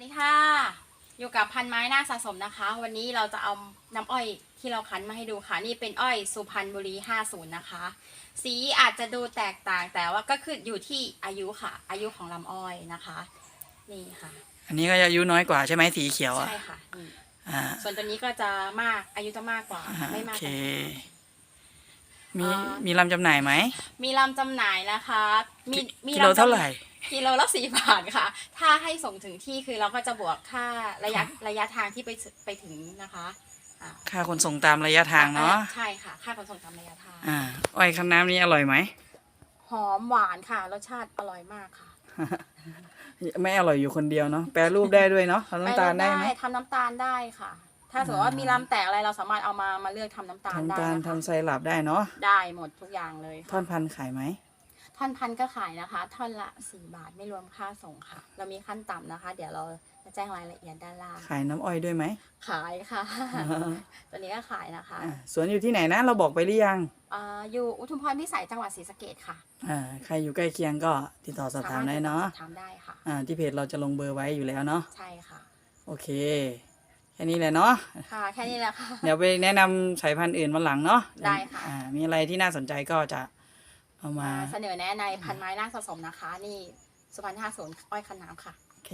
วัสดีค่ะ อยู่กับพันไม้น่าสะสมนะคะ วันนี้เราจะเอาน้ำอ้อยที่เราคั้นมาให้ดูค่ะ นี่เป็นอ้อยสุพรรณบุรี 50 นะคะ สีอาจจะดูแตกต่างแต่ว่าก็คืออยู่ที่อายุค่ะ อายุของลำอ้อยนะคะ นี่ค่ะ อันนี้ก็อายุน้อยกว่าใช่ไหมสีเขียวอะใช่ค่ะนี่อ่าส่วนตัวนี้ก็จะมากอายุจะมากกว่าอ่าไม่โอมากเคกันมีอ่ามีมีลำจำหน่ายไหมมีลำจำหน่ายนะคะ มีมีกิโลลำจำเท่าไหร่ กิโลละสี่บาทค่ะ ถ้าให้ส่งถึงที่คือเราก็จะบวกค่าระยะระยะทางที่ไปถึไปถึงนะคะอ่าค่าขนส่งตามระยะทางเนาะใช่ค่ะ ค่าขนส่งตามระยะทาง อ่าอ้อยคั้นน้ำนี้อร่อยไหม หอมหวานค่ะ รสชาติอร่อยมากค่ะไม่อร่อยอยู่คนเดียวเนาะแปรรูปได้ด้วยเนาะทำน้ำตาลได้ไหมทำน้ำตาลได้ค่ะ ถ้าสมมติว่ามีลำแตกอะไรเราสามารถเอามามาเลือกทำน้ำตาลทำได้ตาลนะคะทำไซรัปได้เนาะได้หมดทุกอย่างเลยท่อนพันธุ์ขายไหม ท่อนพันก็ขายนะคะ ท่อนละสี่บาทไม่รวมค่าส่งค่ะ เรามีขั้นต่ำนะคะ เดี๋ยวเราจะแจ้งรายละเอียดด้านล่าง ขายน้ำอ้อยด้วยไหม ขายค่ะ ตัวนี้ก็ขายนะคะ อ่าสวนอยู่ที่ไหนนะ เราบอกไปหรือยังอ่าอยู่อุทุมพรพิสัยจังหวัดศรีสะเกดค่ะอ่าใครอยู่ใกล้เคียงก็ติดต่อสอบถามได้เนาะสมรถติดต่อสอบถามได้ค่ะ อ่าที่เพจเราจะลงเบอร์ไว้อยู่แล้วเนาะใช่ค่ะ โอเค แค่นี้แหละเนาะค่ะ แค่นี้แหละค่ะ เดี๋ยวไปแนะนำสายพันธุ์อื่นวันหลังเนาะได้ค่ะ อ่ามีอะไรที่น่าสนใจก็จะ เอามา เสนอแนะในพันไม้น่าสะสมนะคะ นี่สุพรรณห้าศูนย์อ้อยคันน้ำค่ะ โอเค